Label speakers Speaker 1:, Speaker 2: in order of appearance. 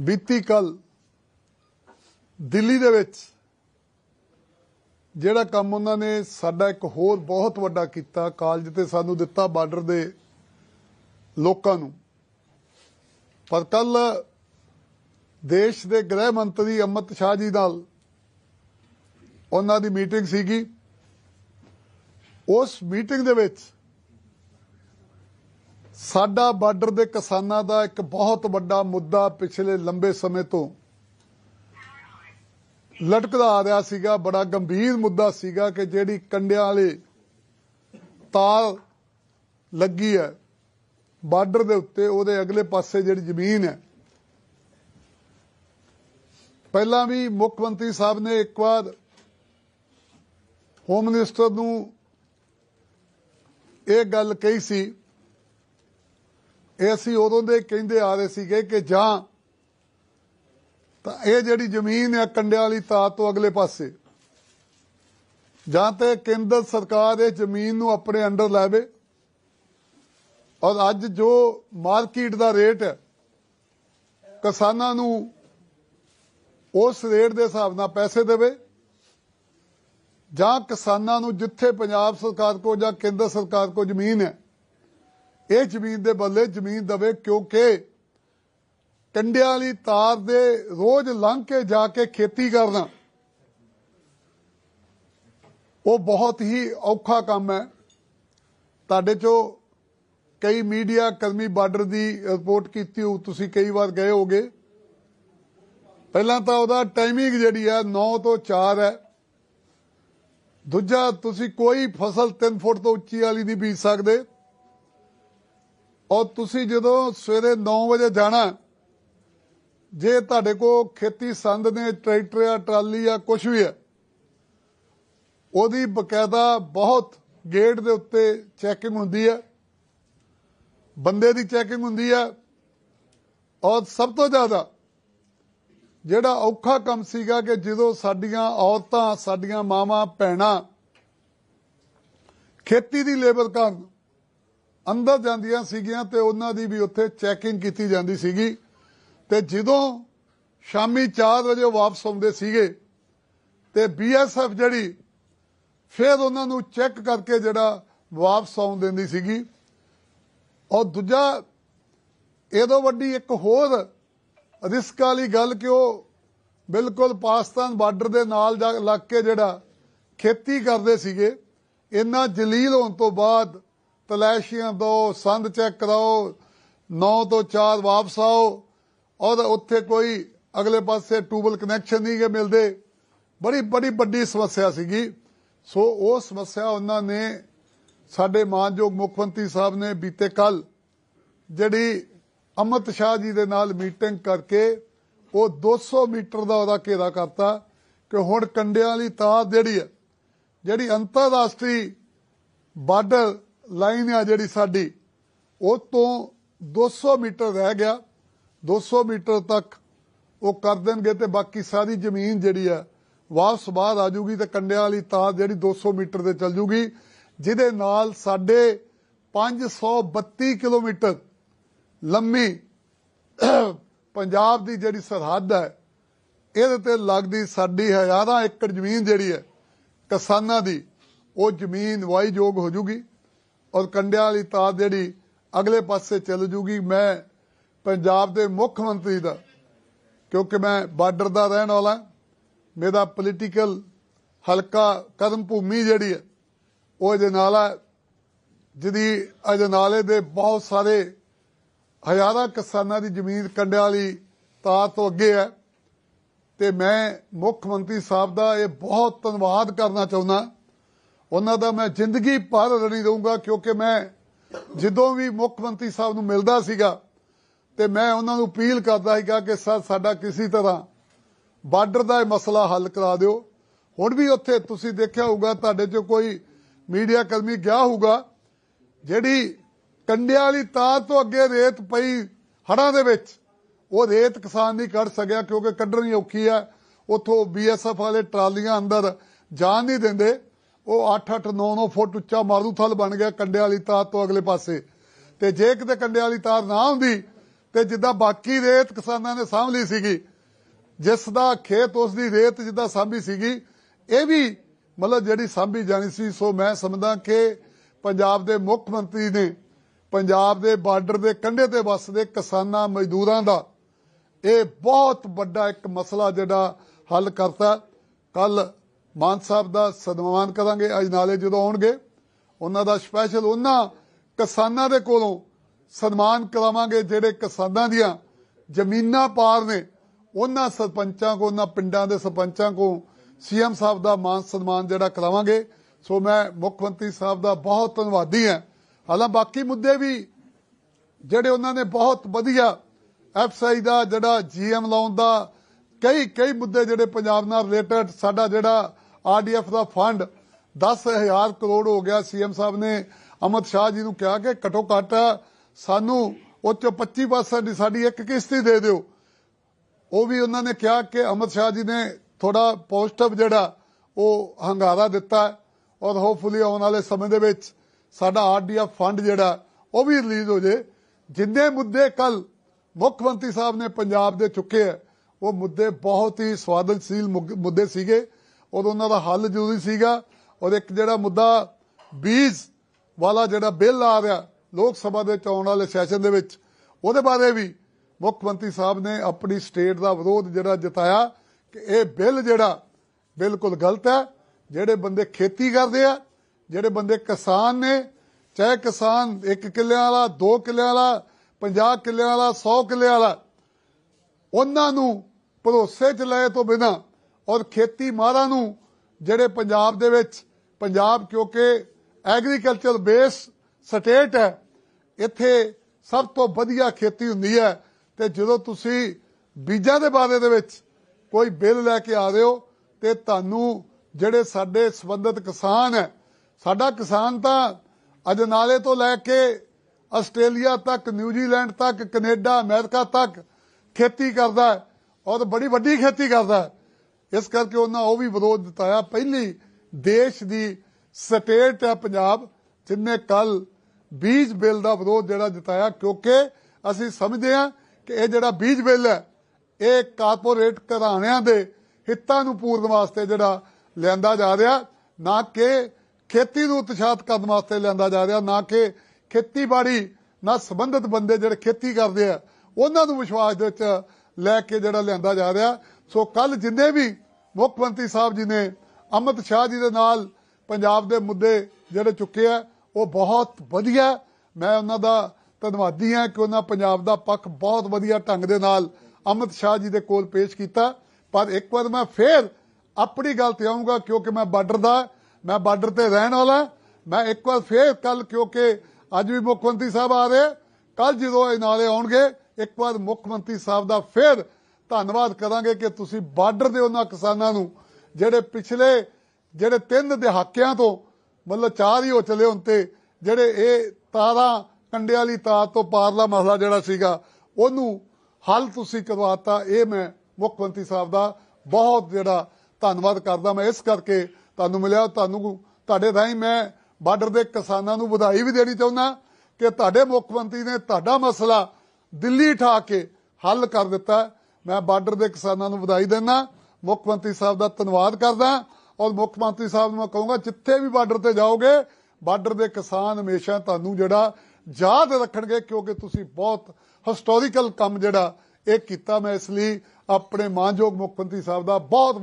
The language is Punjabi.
Speaker 1: ਬੀਤੀ ਕੱਲ ਦਿੱਲੀ ਦੇ ਵਿੱਚ ਜਿਹੜਾ ਕੰਮ ਉਹਨਾਂ ਨੇ ਸਾਡਾ ਇੱਕ ਹੋਰ ਬਹੁਤ ਵੱਡਾ ਕੀਤਾ, ਕਾਲਜ ਤੇ ਸਾਨੂੰ ਦਿੱਤਾ ਬਾਰਡਰ ਦੇ ਲੋਕਾਂ ਨੂੰ। ਪਰ ਕੱਲ ਦੇਸ਼ ਦੇ ਗ੍ਰਹਿ ਮੰਤਰੀ ਅਮਿਤ ਸ਼ਾਹ ਜੀ ਨਾਲ ਉਹਨਾਂ ਦੀ ਮੀਟਿੰਗ ਸੀਗੀ। ਉਸ ਮੀਟਿੰਗ ਦੇ ਵਿੱਚ ਸਾਡਾ ਬਾਰਡਰ ਦੇ ਕਿਸਾਨਾਂ ਦਾ ਇੱਕ ਬਹੁਤ ਵੱਡਾ ਮੁੱਦਾ ਪਿਛਲੇ ਲੰਬੇ ਸਮੇਂ ਤੋਂ ਲਟਕਦਾ ਆ ਰਿਹਾ ਸੀਗਾ, ਬੜਾ ਗੰਭੀਰ ਮੁੱਦਾ ਸੀਗਾ ਕਿ ਜਿਹੜੀ ਕੰਡਿਆਂ ਵਾਲੇ ਤਾਰ ਲੱਗੀ ਹੈ, ਬਾਰਡਰ ਦੇ ਉੱਤੇ ਉਹਦੇ ਅਗਲੇ ਪਾਸੇ ਜਿਹੜੀ ਜ਼ਮੀਨ ਹੈ। ਪਹਿਲਾਂ ਵੀ ਮੁੱਖ ਮੰਤਰੀ ਸਾਹਿਬ ਨੇ ਇੱਕ ਵਾਰ ਹੋਮ ਮਿਨਿਸਟਰ ਨੂੰ ਇਹ ਗੱਲ ਕਹੀ ਸੀ ਇਹ ਅਸੀਂ ਉਦੋਂ ਦੇ ਕਹਿੰਦੇ ਆ ਰਹੇ ਸੀਗੇ ਕਿ ਜਾਂ ਤਾਂ ਇਹ ਜਿਹੜੀ ਜ਼ਮੀਨ ਹੈ ਕੰਡਿਆਂ ਵਾਲੀ ਤਾਰ ਤੋਂ ਅਗਲੇ ਪਾਸੇ, ਜਾਂ ਤੇ ਕੇਂਦਰ ਸਰਕਾਰ ਇਹ ਜ਼ਮੀਨ ਨੂੰ ਆਪਣੇ ਅੰਡਰ ਲੈਵੇ। ਔਰ ਅੱਜ ਜੋ ਮਾਰਕੀਟ ਦਾ ਰੇਟ ਹੈ, ਕਿਸਾਨਾਂ ਨੂੰ ਉਸ ਰੇਟ ਦੇ ਹਿਸਾਬ ਨਾਲ ਪੈਸੇ ਦੇਵੇ, ਜਾਂ ਕਿਸਾਨਾਂ ਨੂੰ ਜਿੱਥੇ ਪੰਜਾਬ ਸਰਕਾਰ ਕੋ ਜਾਂ ਕੇਂਦਰ ਸਰਕਾਰ ਕੋ ਜ਼ਮੀਨ ਹੈ ਇਹ ਜ਼ਮੀਨ ਦੇ ਬੱਲੇ ਜ਼ਮੀਨ ਦਵੇ ਕਿਉਂਕਿ ਕੰਡਿਆਂ ਵਾਲੀ ਤਾਰ ਦੇ ਰੋਜ਼ ਲੰਘ ਕੇ ਜਾ ਕੇ ਖੇਤੀ ਕਰਨਾ, ਉਹ ਬਹੁਤ ਹੀ ਔਖਾ ਕੰਮ ਹੈ। ਤੁਹਾਡੇ ਚੋਂ ਕਈ ਮੀਡੀਆ ਕਦਮੀ ਬਾਰਡਰ ਦੀ ਰਿਪੋਰਟ ਕੀਤੀ ਹੋ ਤੁਸੀਂ ਕਈ ਵਾਰ ਗਏ ਹੋਗੇ। ਪਹਿਲਾਂ ਤਾਂ ਉਹਦਾ ਟਾਈਮਿੰਗ ਜਿਹੜੀ ਹੈ 9 ਤੋਂ 4 ਹੈ। ਦੂਜਾ, ਤੁਸੀਂ ਕੋਈ ਫਸਲ 3 ਫੁੱਟ ਤੋਂ ਉੱਚੀ ਵਾਲੀ ਨਹੀਂ ਬੀਜ ਸਕਦੇ। ਔਰ ਤੁਸੀਂ ਜਦੋਂ ਸਵੇਰੇ 9 ਵਜੇ ਜਾਣਾ, ਜੇ ਤੁਹਾਡੇ ਕੋਲ ਖੇਤੀ ਸੰਦ ਨੇ, ਟਰੈਕਟਰ ਜਾਂ ਟਰਾਲੀ ਜਾਂ ਕੁਝ ਵੀ ਹੈ ਉਹਦੀ ਬਕਾਇਦਾ ਬਹੁਤ ਗੇਟ ਦੇ ਉੱਤੇ ਚੈਕਿੰਗ ਹੁੰਦੀ ਹੈ ਬੰਦੇ ਦੀ ਚੈਕਿੰਗ ਹੁੰਦੀ ਹੈ ਔਰ ਸਭ ਤੋਂ ਜ਼ਿਆਦਾ ਜਿਹੜਾ ਔਖਾ ਕੰਮ ਸੀਗਾ ਕਿ ਜਦੋਂ ਸਾਡੀਆਂ ਔਰਤਾਂ, ਸਾਡੀਆਂ ਮਾਵਾਂ, ਭੈਣਾਂ ਖੇਤੀ ਦੀ ਲੇਬਰ ਕਰਨ ਅੰਦਰ ਜਾਂਦੀਆਂ ਸੀਗੀਆਂ ਤੇ ਉਹਨਾਂ ਦੀ ਵੀ ਉੱਥੇ ਚੈਕਿੰਗ ਕੀਤੀ ਜਾਂਦੀ ਸੀਗੀ। ਤੇ ਜਦੋਂ ਸ਼ਾਮੀ 4 ਵਜੇ ਵਾਪਸ ਆਉਂਦੇ ਸੀਗੇ ਤੇ ਬੀਐਸਐਫ ਜਿਹੜੀ, ਫਿਰ ਉਹਨਾਂ ਨੂੰ ਚੈੱਕ ਕਰਕੇ ਜਿਹੜਾ ਵਾਪਸ ਆਉਣ ਦਿੰਦੀ ਸੀਗੀ। ਔਰ ਦੂਜਾ, ਇਹਦੋਂ ਵੱਡੀ ਇੱਕ ਹੋਰ ਰਿਸਕ ਵਾਲੀ ਗੱਲ ਕਿ ਉਹ ਬਿਲਕੁਲ ਪਾਕਿਸਤਾਨ ਬਾਰਡਰ ਦੇ ਨਾਲ ਜਾ ਲੱਗ ਕੇ ਜਿਹੜਾ ਖੇਤੀ ਕਰਦੇ ਸੀਗੇ, ਇੰਨਾ ਜਲੀਲ ਹੋਣ ਤੋਂ ਬਾਅਦ ਤਲਾਸ਼ੀਆਂ ਦੋ, ਸੰਦ ਚੈੱਕ ਕਰਾਓ 9 ਤੋਂ 4 ਵਾਪਸ ਆਓ। ਔਰ ਉੱਥੇ ਕੋਈ ਅਗਲੇ ਪਾਸੇ ਟੂਬਲ ਕਨੈਕਸ਼ਨ ਨਹੀਂ ਗੇ ਮਿਲਦੇ। ਬੜੀ ਬੜੀ ਵੱਡੀ ਸਮੱਸਿਆ ਸੀਗੀ। ਸੋ ਉਹ ਸਮੱਸਿਆ ਉਹਨਾਂ ਨੇ ਸਾਡੇ ਮਾਨਯੋਗ ਮੁੱਖ ਮੰਤਰੀ ਸਾਹਿਬ ਨੇ ਬੀਤੇ ਕੱਲ ਜਿਹੜੀ ਅਮਿਤ ਸ਼ਾਹ ਜੀ ਦੇ ਨਾਲ ਮੀਟਿੰਗ ਕਰਕੇ ਉਹ 200 ਮੀਟਰ ਦਾ ਉਹਦਾ ਘੇਰਾ ਕਰਤਾ ਕਿ ਹੁਣ ਕੰਡਿਆਂ ਵਾਲੀ ਤਾਰ ਜਿਹੜੀ ਹੈ, ਜਿਹੜੀ ਅੰਤਰਰਾਸ਼ਟਰੀ ਬਾਰਡਰ ਲਾਈਨ ਆ ਜਿਹੜੀ ਸਾਡੀ, ਉਹ ਤੋਂ 200 ਮੀਟਰ ਰਹਿ ਗਿਆ। 200 ਮੀਟਰ ਤੱਕ ਉਹ ਕਰ ਦੇਣਗੇ ਤੇ ਬਾਕੀ ਸਾਰੀ ਜ਼ਮੀਨ ਜਿਹੜੀ ਆ ਵਾਪਸ ਬਾਹਰ ਆ ਜੂਗੀ ਤੇ ਕੰਡਿਆਂ ਵਾਲੀ ਤਾਰ ਜਿਹੜੀ 200 ਮੀਟਰ ਤੇ ਚੱਲ ਜੂਗੀ ਜਿਹਦੇ ਨਾਲ ਸਾਡੇ 532 ਕਿਲੋਮੀਟਰ ਲੰਮੀ ਪੰਜਾਬ ਦੀ ਜਿਹੜੀ ਸਰਹੱਦ ਹੈ, ਇਹਦੇ ਤੇ ਲੱਗਦੀ ਸਾਡੀ ਹਜ਼ਾਰਾਂ ਏਕੜ ਜ਼ਮੀਨ ਜਿਹੜੀ ਹੈ ਕਿਸਾਨਾਂ ਦੀ, ਉਹ ਜ਼ਮੀਨ ਵਾਈਯੋਗ ਹੋ ਜੂਗੀ ਔਰ ਕੰਡਿਆਂ ਵਾਲੀ ਤਾਰ ਜਿਹੜੀ ਅਗਲੇ ਪਾਸੇ ਚੱਲ ਜੂਗੀ, ਮੈਂ ਪੰਜਾਬ ਦੇ ਮੁੱਖ ਮੰਤਰੀ ਦਾ, ਕਿਉਂਕਿ ਮੈਂ ਬਾਰਡਰ ਦਾ ਰਹਿਣ ਵਾਲਾ, ਮੇਰਾ ਪੋਲੀਟੀਕਲ ਹਲਕਾ ਕਦਮ ਭੂਮੀ ਜਿਹੜੀ ਹੈ, ਉਹ ਇਹਦੇ ਜਿਹਦੀ ਅਜਨਾਲੇ ਦੇ ਬਹੁਤ ਸਾਰੇ ਹਜ਼ਾਰਾਂ ਕਿਸਾਨਾਂ ਦੀ ਜ਼ਮੀਨ ਕੰਡਿਆਂ ਵਾਲੀ ਤਾਰ ਤੋਂ ਅੱਗੇ ਹੈ। ਤੇ ਮੈਂ ਮੁੱਖ ਮੰਤਰੀ ਸਾਹਿਬ ਦਾ ਇਹ ਬਹੁਤ ਧੰਨਵਾਦ ਕਰਨਾ ਚਾਹੁੰਦਾ। ਉਹਨਾਂ ਦਾ ਮੈਂ ਜ਼ਿੰਦਗੀ ਭਰ ਰਣੀ ਰਹੂੰਗਾ, ਕਿਉਂਕਿ ਮੈਂ ਜਦੋਂ ਵੀ ਮੁੱਖ ਮੰਤਰੀ ਸਾਹਿਬ ਨੂੰ ਮਿਲਦਾ ਸੀਗਾ ਤੇ ਮੈਂ ਉਹਨਾਂ ਨੂੰ ਅਪੀਲ ਕਰਦਾ ਸੀਗਾ ਕਿ ਸਰ, ਸਾਡਾ ਕਿਸੇ ਤਰ੍ਹਾਂ ਬਾਰਡਰ ਦਾ ਇਹ ਮਸਲਾ ਹੱਲ ਕਰਾ ਦਿਓ। ਹੁਣ ਵੀ ਉੱਥੇ ਤੁਸੀਂ ਦੇਖਿਆ ਹੋਊਗਾ, ਤੁਹਾਡੇ 'ਚ ਕੋਈ ਮੀਡੀਆ ਕਰਮੀ ਗਿਆ ਹੋਊਗਾ, ਜਿਹੜੀ ਕੰਡਿਆਂ ਵਾਲੀ ਤਾਰ ਤੋਂ ਅੱਗੇ ਰੇਤ ਪਈ ਹੜਾਂ ਦੇ ਵਿੱਚ, ਉਹ ਰੇਤ ਕਿਸਾਨ ਨਹੀਂ ਕੱਢ ਸਕਿਆ, ਕਿਉਂਕਿ ਕੱਢਣੀ ਔਖੀ ਹੈ ਉਥੋਂ ਬੀਐਸਐਫ ਵਾਲੇ ਟਰਾਲੀਆਂ ਅੰਦਰ ਜਾਣ ਨਹੀਂ ਦਿੰਦੇ। ਉਹ 8-8 9-9 ਫੁੱਟ ਉੱਚਾ ਮਾਰੂ ਥਲ ਬਣ ਗਿਆ ਕੰਡਿਆਂ ਵਾਲੀ ਤਾਰ ਤੋਂ ਅਗਲੇ ਪਾਸੇ। ਤੇ ਜੇ ਕਿਤੇ ਕੰਡਿਆਂ ਵਾਲੀ ਤਾਰ ਨਾ ਹੁੰਦੀ, ਤੇ ਜਿੱਦਾਂ ਬਾਕੀ ਰੇਤ ਕਿਸਾਨਾਂ ਨੇ ਸਾਂਭ ਲਈ ਸੀਗੀ, ਜਿਸ ਦਾ ਖੇਤ ਉਸ ਦੀ ਰੇਤ ਜਿੱਦਾਂ ਸਾਂਭੀ ਸੀਗੀ, ਇਹ ਵੀ ਮਤਲਬ ਜਿਹੜੀ ਸਾਂਭੀ ਜਾਣੀ ਸੀ, ਸੋ ਮੈਂ ਸਮਝਦਾ ਕਿ ਪੰਜਾਬ ਦੇ ਮੁੱਖ ਮੰਤਰੀ ਨੇ ਪੰਜਾਬ ਦੇ ਬਾਰਡਰ ਦੇ ਕੰਢੇ ਤੇ ਵੱਸਦੇ ਕਿਸਾਨਾਂ ਮਜ਼ਦੂਰਾਂ ਦਾ ਇਹ ਬਹੁਤ ਵੱਡਾ ਇੱਕ ਮਸਲਾ ਜਿਹੜਾ ਹੱਲ ਕਰਤਾ। ਕੱਲ ਮਾਨ ਸਾਹਿਬ ਦਾ ਸਨਮਾਨ ਕਰਾਂਗੇ, ਅੱਜ ਨਾਲੇ ਜਦੋਂ ਆਉਣਗੇ, ਉਹਨਾਂ ਦਾ ਸਪੈਸ਼ਲ ਉਹਨਾਂ ਕਿਸਾਨਾਂ ਦੇ ਕੋਲੋਂ ਸਨਮਾਨ ਕਰਾਵਾਂਗੇ, ਜਿਹੜੇ ਕਿਸਾਨਾਂ ਦੀਆਂ ਜ਼ਮੀਨਾਂ ਪਾਰ ਨੇ, ਉਹਨਾਂ ਸਰਪੰਚਾਂ ਕੋ ਉਹਨਾਂ ਪਿੰਡਾਂ ਦੇ ਸਰਪੰਚਾਂ ਕੋ ਸੀਐਮ ਸਾਹਿਬ ਦਾ ਮਾਨ ਸਨਮਾਨ ਜਿਹੜਾ ਕਰਾਵਾਂਗੇ। ਸੋ ਮੈਂ ਮੁੱਖ ਮੰਤਰੀ ਸਾਹਿਬ ਦਾ ਬਹੁਤ ਧੰਨਵਾਦੀ ਹਾਂ। ਹਾਲਾਂ ਬਾਕੀ ਮੁੱਦੇ ਵੀ ਜਿਹੜੇ ਉਹਨਾਂ ਨੇ ਬਹੁਤ ਵਧੀਆ ਐਫਸੀਆਈ ਦਾ, ਜਿਹੜਾ ਜੀਐਮ ਲਾਉਣ ਦਾ ਕਈ ਕਈ ਮੁੱਦੇ ਜਿਹੜੇ ਪੰਜਾਬ ਨਾਲ ਰਿਲੇਟਡ ਸਾਡਾ ਜਿਹੜਾ ਆਰਡੀਐਫ ਦਾ ਫੰਡ 10000 ਕਰੋੜ ਹੋ ਗਿਆ। ਸੀਐਮ ਸਾਹਿਬ ਨੇ ਅਮਿਤ ਸ਼ਾਹ ਜੀ ਨੂੰ ਕਿਹਾ ਕਿ ਘਟੋ ਘੱਟ ਸਾਨੂੰ ਉਹ ਚੋਂ 25% ਦੀ ਸਾਡੀ ਇੱਕ ਕਿਸ਼ਤੀ ਦੇ ਦਿਓ। ਉਹ ਵੀ ਉਹਨਾਂ ਨੇ ਕਿਹਾ ਕਿ ਅਮਿਤ ਸ਼ਾਹ ਜੀ ਨੇ ਥੋੜਾ ਪੋਜ਼ਿਟਿਵ ਜਿਹੜਾ ਉਹ ਹੰਗਾਰਾ ਦਿੱਤਾ ਔਰ ਹੋਪਫੁਲੀ ਆਉਣ ਵਾਲੇ ਸਮੇਂ ਦੇ ਵਿੱਚ ਸਾਡਾ ਆਰਡੀਐਫ ਫੰਡ ਜਿਹੜਾ ਉਹ ਵੀ ਰਿਲੀਜ਼ ਹੋ ਜੇ। ਜਿੰਨੇ ਮੁੱਦੇ ਕੱਲ ਮੁੱਖ ਮੰਤਰੀ ਸਾਹਿਬ ਨੇ ਪੰਜਾਬ ਦੇ ਚੁੱਕੇ ਆ, ਉਹ ਮੁੱਦੇ ਬਹੁਤ ਹੀ ਸਵਾਦਨਸ਼ੀਲ ਮੁੱਦੇ ਸੀਗੇ। ਔਰ ਉਹਨਾਂ ਦਾ ਹੱਲ ਜ਼ਰੂਰੀ ਸੀਗਾ ਔਰ ਇੱਕ ਜਿਹੜਾ ਮੁੱਦਾ ਬੀਜ ਵਾਲਾ ਜਿਹੜਾ ਬਿੱਲ ਆ ਰਿਹਾ ਲੋਕ ਸਭਾ ਦੇ ਚੋਣ ਵਾਲੇ ਸੈਸ਼ਨ ਦੇ ਵਿੱਚ, ਉਹਦੇ ਬਾਰੇ ਵੀ ਮੁੱਖ ਮੰਤਰੀ ਸਾਹਿਬ ਨੇ ਆਪਣੀ ਸਟੇਟ ਦਾ ਵਿਰੋਧ ਜਿਹੜਾ ਜਤਾਇਆ ਕਿ ਇਹ ਬਿੱਲ ਜਿਹੜਾ ਬਿਲਕੁਲ ਗਲਤ ਹੈ, ਜਿਹੜੇ ਬੰਦੇ ਖੇਤੀ ਕਰਦੇ ਆ, ਜਿਹੜੇ ਬੰਦੇ ਕਿਸਾਨ ਨੇ, ਚਾਹੇ ਕਿਸਾਨ 1 ਕਿੱਲਿਆਂ ਵਾਲਾ 2 ਕਿੱਲਿਆਂ ਵਾਲਾ 50 ਕਿੱਲਿਆਂ ਵਾਲਾ 100 ਕਿੱਲਿਆਂ ਵਾਲਾ, ਉਹਨਾਂ ਨੂੰ ਭਰੋਸੇ 'ਚ ਲਏ ਤੋਂ ਬਿਨਾ ਔਰ ਖੇਤੀ ਮਾਹਰਾਂ ਨੂੰ ਜਿਹੜੇ ਪੰਜਾਬ ਦੇ ਵਿੱਚ, ਪੰਜਾਬ ਕਿਉਂਕਿ ਐਗਰੀਕਲਚਰ ਬੇਸ ਸਟੇਟ ਹੈ, ਇੱਥੇ ਸਭ ਤੋਂ ਵਧੀਆ ਖੇਤੀ ਹੁੰਦੀ ਹੈ। ਤੇ ਜਦੋਂ ਤੁਸੀਂ ਬੀਜਾਂ ਦੇ ਬਾਰੇ ਦੇ ਵਿੱਚ ਕੋਈ ਬਿੱਲ ਲੈ ਕੇ ਆ ਰਹੇ ਹੋ, ਤੇ ਤੁਹਾਨੂੰ ਜਿਹੜੇ ਸਾਡੇ ਸੰਬੰਧਿਤ ਕਿਸਾਨ ਹੈ, ਸਾਡਾ ਕਿਸਾਨ ਤਾਂ ਅਜਨਾਲੇ ਤੋਂ ਲੈ ਕੇ ਆਸਟ੍ਰੇਲੀਆ ਤੱਕ, ਨਿਊਜ਼ੀਲੈਂਡ ਤੱਕ, ਕੈਨੇਡਾ, ਅਮਰੀਕਾ ਤੱਕ ਖੇਤੀ ਕਰਦਾ ਔਰ ਬੜੀ ਵੱਡੀ ਖੇਤੀ ਕਰਦਾ ਇਸ ਕਰਕੇ ਉਹਨਾਂ ਉਹ ਵੀ ਵਿਰੋਧ ਜਤਾਇਆ ਪਹਿਲੀ ਦੇਸ਼ ਦੀ ਸਟੇਟ ਹੈ ਪੰਜਾਬ, ਜਿਨੇ ਕੱਲ ਬੀਜ ਬਿੱਲ ਦਾ ਵਿਰੋਧ ਜਿਹੜਾ ਜਤਾਇਆ ਕਿਉਂਕਿ ਅਸੀਂ ਸਮਝਦੇ ਹਾਂ ਕਿ ਇਹ ਜਿਹੜਾ ਬੀਜ ਬਿੱਲ ਹੈ, ਇਹ ਕਾਰਪੋਰੇਟ ਘਰਾਣਿਆਂ ਦੇ ਹਿੱਤਾਂ ਨੂੰ ਪੂਰਨ ਵਾਸਤੇ ਜਿਹੜਾ ਲਿਆਂਦਾ ਜਾ ਰਿਹਾ, ਨਾ ਕਿ ਖੇਤੀ ਨੂੰ ਉਤਸ਼ਾਹਤ ਕਰਨ ਵਾਸਤੇ ਲਿਆਂਦਾ ਜਾ ਰਿਹਾ, ਨਾ ਕਿ ਖੇਤੀਬਾੜੀ ਨਾਲ ਸੰਬੰਧਿਤ ਬੰਦੇ ਜਿਹੜੇ ਖੇਤੀ ਕਰਦੇ ਆ, ਉਹਨਾਂ ਨੂੰ ਵਿਸ਼ਵਾਸ ਦੇ ਵਿੱਚ ਲੈ ਕੇ ਜਿਹੜਾ ਲਿਆਂਦਾ ਜਾ ਰਿਹਾ। ਸੋ ਕੱਲ ਜਿੰਨੇ ਵੀ ਮੁੱਖ ਮੰਤਰੀ ਸਾਹਿਬ ਜੀ ਨੇ ਅਮਿਤ ਸ਼ਾਹ ਜੀ ਦੇ ਨਾਲ ਪੰਜਾਬ ਦੇ ਮੁੱਦੇ ਜਿਹੜੇ ਚੁੱਕੇ ਆ, ਉਹ ਬਹੁਤ ਵਧੀਆ। ਮੈਂ ਉਹਨਾਂ ਦਾ ਧੰਨਵਾਦੀ ਹਾਂ ਕਿ ਉਹਨਾਂ ਪੰਜਾਬ ਦਾ ਪੱਖ ਬਹੁਤ ਵਧੀਆ ਢੰਗ ਦੇ ਨਾਲ ਅਮਿਤ ਸ਼ਾਹ ਜੀ ਦੇ ਕੋਲ ਪੇਸ਼ ਕੀਤਾ। ਪਰ ਇੱਕ ਵਾਰ ਮੈਂ ਫੇਰ ਆਪਣੀ ਗੱਲ ਤੇ ਆਉਂਗਾ ਕਿਉਂਕਿ ਮੈਂ ਬਾਰਡਰ ਦਾ, ਮੈਂ ਬਾਰਡਰ ਤੇ ਰਹਿਣ ਵਾਲਾ। ਮੈਂ ਇੱਕ ਵਾਰ ਫੇਰ ਕੱਲ ਕਿਉਂਕਿ ਅੱਜ ਵੀ ਮੁੱਖ ਮੰਤਰੀ ਸਾਹਿਬ ਆ ਰਹੇ। ਕੱਲ ਜਦੋਂ ਇਹ ਨਾਲੇ ਆਉਣਗੇ, ਇੱਕ ਵਾਰ ਮੁੱਖ ਮੰਤਰੀ ਸਾਹਿਬ ਦਾ ਫੇਰ ਧੰਨਵਾਦ ਕਰਾਂਗੇ ਕਿ ਤੁਸੀਂ ਬਾਰਡਰ ਦੇ ਉਹਨਾਂ ਕਿਸਾਨਾਂ ਨੂੰ ਜਿਹੜੇ ਪਿਛਲੇ, ਜਿਹੜੇ ਤਿੰਨ ਦਹਾਕਿਆਂ ਤੋਂ ਮਤਲਬ ਚਾਰ ਹੀ ਹੋ ਚਲੇ ਹੁਣ ਤੇ, ਜਿਹੜੇ ਇਹ ਤਾਰਾਂ ਕੰਡੇ ਵਾਲੀ ਤਾਰ ਤੋਂ ਪਾਰਲਾ ਮਸਲਾ ਜਿਹੜਾ ਸੀਗਾ, ਉਹਨੂੰ ਹੱਲ ਤੁਸੀਂ ਕਰਵਾਤਾ, ਇਹ ਮੈਂ ਮੁੱਖ ਮੰਤਰੀ ਸਾਹਿਬ ਦਾ ਬਹੁਤ ਜਿਹੜਾ ਧੰਨਵਾਦ ਕਰਦਾ ਮੈਂ ਇਸ ਕਰਕੇ ਤੁਹਾਨੂੰ ਮਿਲਿਆ, ਤੁਹਾਨੂੰ ਤੁਹਾਡੇ ਰਾਹੀਂ ਮੈਂ ਬਾਰਡਰ ਦੇ ਕਿਸਾਨਾਂ ਨੂੰ ਵਧਾਈ ਵੀ ਦੇਣੀ ਚਾਹੁੰਦਾ ਕਿ ਤੁਹਾਡੇ ਮੁੱਖ ਮੰਤਰੀ ਨੇ ਤੁਹਾਡਾ ਮਸਲਾ ਦਿੱਲੀ ਠਾ ਕੇ ਹੱਲ ਕਰ ਦਿੱਤਾ। ਮੈਂ ਬਾਰਡਰ ਦੇ ਕਿਸਾਨਾਂ ਨੂੰ ਵਧਾਈ ਦਿੰਦਾ, ਮੁੱਖ ਮੰਤਰੀ ਸਾਹਿਬ ਦਾ ਧੰਨਵਾਦ ਕਰਦਾ ਔਰ ਮੁੱਖ ਮੰਤਰੀ ਸਾਹਿਬ ਨੂੰ ਮੈਂ ਕਹੂੰਗਾ, ਜਿੱਥੇ ਵੀ ਬਾਰਡਰ ਤੇ ਜਾਓਗੇ, ਬਾਰਡਰ ਦੇ ਕਿਸਾਨ ਹਮੇਸ਼ਾ ਤੁਹਾਨੂੰ ਜਿਹੜਾ ਯਾਦ ਰੱਖਣਗੇ ਕਿਉਂਕਿ ਤੁਸੀਂ ਬਹੁਤ ਹਿਸਟੋਰੀਕਲ ਕੰਮ ਜਿਹੜਾ ਇਹ ਕੀਤਾ। ਮੈਂ ਇਸ ਲਈ ਆਪਣੇ ਮਾਨਯੋਗ ਮੁੱਖ ਮੰਤਰੀ ਸਾਹਿਬ ਦਾ ਬਹੁਤ ਬਹੁਤ